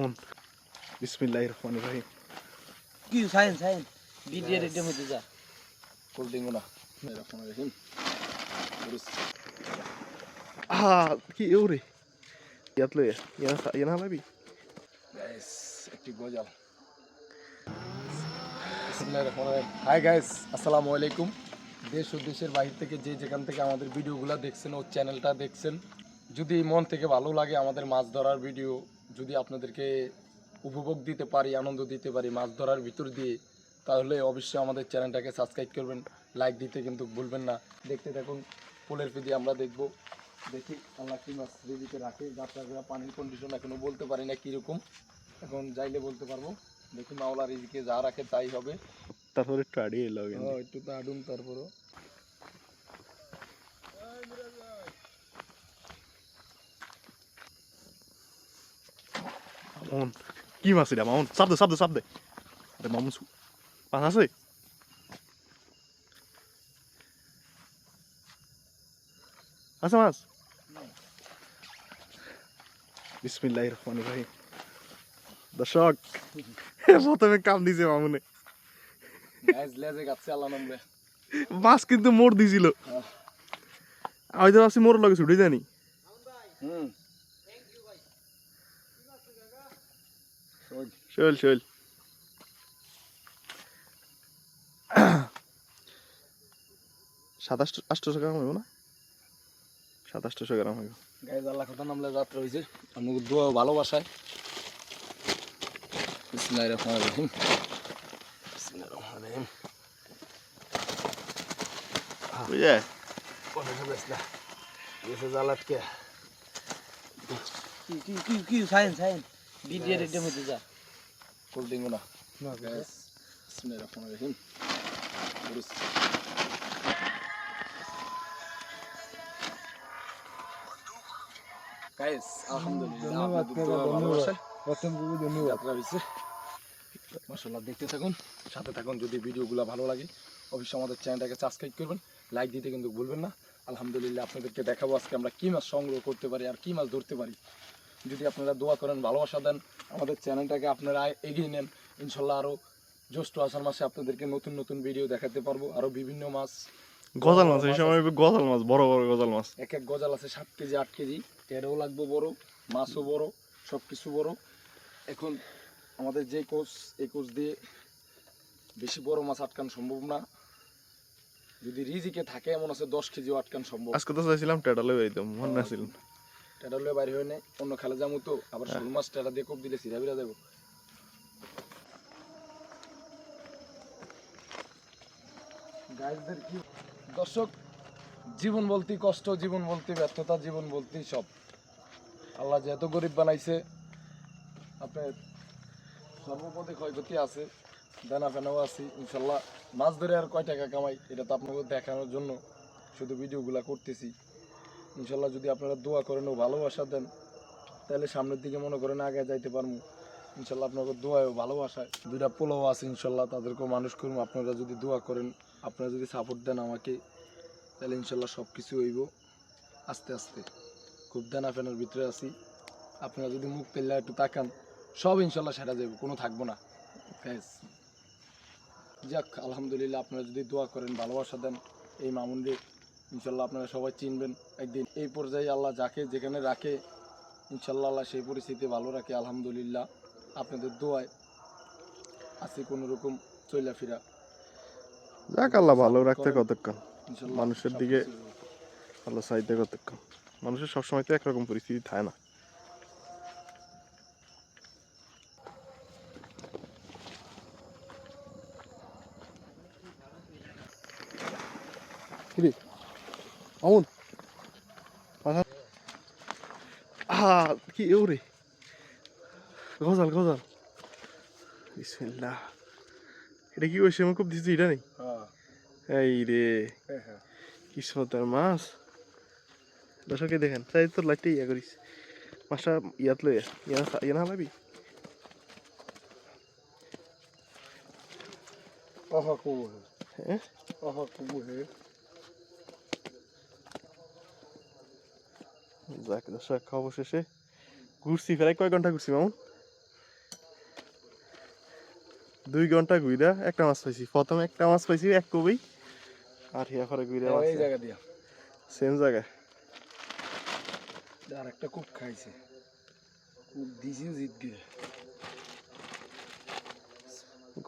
On বিসমিল্লাহির রহমানির রহিম। কি সাইন সাইন। ভিডিও রেডি হতে যা। ফুল দিঙ্গু না এরকম রহিম। আহা কি এউরে ইয়াত লয়ে ইয়ান ইয়ান হালাবি? গাইস একটি গজাল। হাই গাইস আসসালামু আলাইকুম। দেশ ও দেশের বাইরে থেকে যে যেখান থেকে আমাদের ভিডিওগুলো দেখছেন ও চ্যানেলটা দেখছেন যদি মন থেকে ভালো লাগে আমাদের মাছ ধরার ভিডিও যদি আপনাদেরকে উপভোগ দিতে পারি আনন্দ দিতে পারি মাছ ধরার ভিতর দিয়ে তাহলে অবশ্যই আমাদের চ্যানেলটাকে সাবস্ক্রাইব করবেন লাইক দিতে কিন্তু ভুলবেন না। দেখতে থাকুন পোলের ফিদি আমরা দেখব। দেখি আল্লাহ কি মাছ রেডিতে রাখে। যাত্রা পানির কন্ডিশন এখনও বলতে পারি না কীরকম। এখন যাইলে বলতে পারব। দেখি মাওলা রিজিকে যা রাখে তাই হবে। তারপরে একটু আড়িয়ে এলো একটু তো আডুন তারপরও। মামুন কি মাছ এটা মামুন চাপ দে চাপ দে চাপ দে আরে মামুন মাছ আছে আছে মাছ বিসমিল্লাহির রহমানির রহিম দর্শক প্রথমে কাম দিছে মামুনে মাছ কিন্তু মোর দিছিল। আমি তো ভাবছি মোর লগে ছুটে জানি হুম চল চল। সাতাশ আটশোশো গ্রাম হইব না? সাতাশশো গ্রাম হইব। গাইজ আল্লাহ কথা নামলে যাত্রা হয়েছে আমাকে দোয়া ভালোবাসায়। বিসমিল্লাহির রহমানির রহিম। বিসমিল্লাহির রহমানির রহিম। বুঝে কোনে বেশ না। গেছে জালাটকে কি কি কি কি সাইন সাইন। ভিডিও রেডি হতে যা। ফুল দিঙ্গু না রহিম গাইজ আলহামদুলিল্লাহ মাসাল্লাহ দেখতে থাকুন সাথে থাকুন যদি ভিডিওগুলো ভালো লাগে অবশ্যই আমাদের চ্যানেলটাকে সাবস্ক্রাইব করবেন লাইক দিতে কিন্তু ভুলবেন না। আলহামদুলিল্লাহ আপনাদেরকে দেখাবো আজকে আমরা কী মাছ সংগ্রহ করতে পারি আর কী মাছ ধরতে পারি। যদি আপনারা দোয়া করেন ভালোবাসা দেন আমাদের চ্যানেলটাকে আপনারা এগিয়ে নেন। ইনশাল্লাহ আরও জ্যৈষ্ঠ আষাঢ় মাসে আপনাদেরকে নতুন নতুন ভিডিও দেখাতে পারব আরও বিভিন্ন মাছ। গজাল মাছ এই সময় গজাল মাছ বড় বড় গজাল মাছ। এক এক গজাল আছে সাত কেজি আট কেজি। তেরও লাগবে বড় মাছও বড় সব কিছু বড়। এখন আমাদের যে কোচ এই কোচ দিয়ে বেশি বড় মাছ আটকান সম্ভব না। যদি রিজিকে থাকে এমন আছে দশ কেজিও আটকান সম্ভব। আজকে তো চাইছিলাম টেটালে একদম মনে আছিল টেটা লয়ে বাইরে হয়ে নেই অন্য খেলা যাব তো আবার শোল মাছ টেটা দিয়ে কোপ দিলে সিরা বিরা দেবো। গাইজদের কি? দর্শক জীবন বলতে কষ্ট জীবন বলতে ব্যর্থতা জীবন বলতেই সব। আল্লাহ যেহেতু গরিব বানাইছে আপনার সর্বপদে ক্ষয়ক্ষতি আছে দানা ফেনাও আছি ইনশাল্লাহ। মাছ ধরে আর কয় টাকা কামাই এটা তো আপনাকে দেখানোর জন্য। শুধু ভিডিওগুলো করতেছি। ইনশাল্লাহ যদি আপনারা দোয়া করেন ও ভালোবাসা দেন, তাহলে সামনের দিকে মনে করেন আগে যাইতে পারব ইনশাল্লাহ আপনাকে দোয়ায় ও ভালোবাসায় দুইটা পোলাও আছে ইনশাল্লাহ, তাদেরকেও মানুষ করব আপনারা যদি দোয়া করেন, আপনারা যদি সাপোর্ট দেন আমাকে, তাহলে ইনশাল্লাহ সব কিছু হইব আস্তে আস্তে। খুব দেনা ফেনার ভিতরে আছি। আপনারা যদি মুখ পেলে একটু তাকান, সব ইনশাল্লাহ সেটা যাবে কোনো থাকব না। যাক, আলহামদুলিল্লাহ আপনারা যদি দোয়া করেন, ভালোবাসা দেন, এই মামুনরে ইনশাল্লাহ আপনারা সবাই চিনবেন একদিন। এই পর্যায়ে আল্লাহ যাকে যেখানে রাখে ইনশাল্লাহ আল্লাহ সেই পরিস্থিতি ভালো রাখে আলহামদুলিল্লাহ। আপনাদের দোয়ায় আছে কোনো রকম চলাফেরা যাক আল্লাহ ভালো রাখতে কতক্ষণ। মানুষের দিকে-। ভালো চাইতে কতক্ষণ। মানুষের সবসময় তো একরকম পরিস্থিতি থাকে না। কিরে? আহা কি এউরে গজাল গজাল বিসমিল্লাহ এটা কি কইছে আমি খুব দিছি এটা নেই এই রে হ্যাঁ হ্যাঁ মাছ দর্শকে দেখেন তাই তোর লাইটটা ইয়া করিস মাছটা ইয়াত লই ইয়া না লাবি আহা কবু হে আহা কবু হে যাক দর্শক অবশেষে ঘুরছি প্রায় কয় ঘণ্টা ঘুরছি মামুন? দুই ঘণ্টা ঘুরা একটা মাছ পাইছি। প্রথমে একটা মাছ পাইছি এক কবেই আর হিয়া করে ঘুরে মাছ। এই জায়গা দিয়া। সেম আর একটা কুপ খাইছে। কুপ দিছিও জিত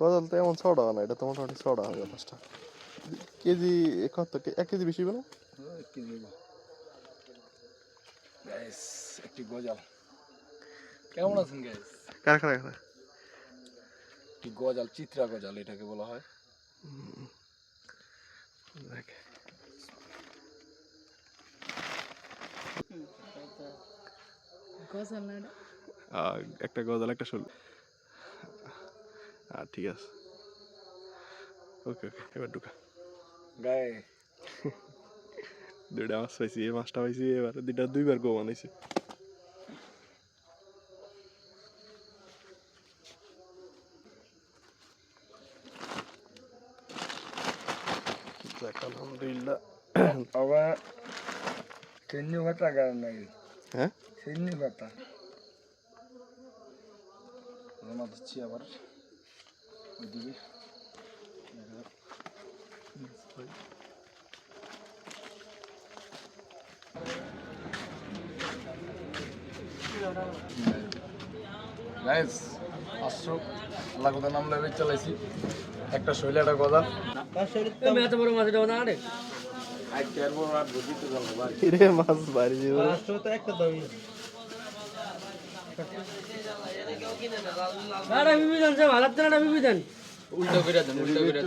গজাল তো এমন ছড়া না এটা তো মোটামুটি ছড়া হবে পাঁচটা কেজি কত এক কেজি বেশি হবে না? কি গ্যাস একটি গজাল। কেমন আছেন গ্যাস কারা কারা কারা একটি গজাল চিত্রা গজাল এটাকে বলা হয়। দেখ। একটা গজাল একটা শোল। আর ঠিক আছে। ওকে ওকে এবার ঢুকা। গায়ে দুইটা মাছ পাইছি এই মাছটা পাইছি এবার দুইটা দুইবার গো বানাইছি আলহামদুলিল্লাহ। আবার সেন্নি ভাতা গান নাই হ্যাঁ? সেন্নি ভাতা রোনা দিচ্ছি আবার। ওইদিকে। দেখা যাক। গাইস পাঁচশো আল্লাহ কথা নাম লেবে চালাইছি। একটা শৈলে একটা বড় মাছ বড় একটা দামি। জান উল্টো করে দেন উল্টো করে দেন।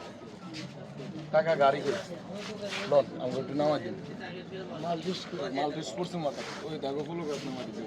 টাকা গাড়ি করছি লোন আমাকে একটু নামাই দিন। মাল পিস মাল পিস করছি মাথা ওই দেখো ফুলো গাছ নামাই দিচ্ছি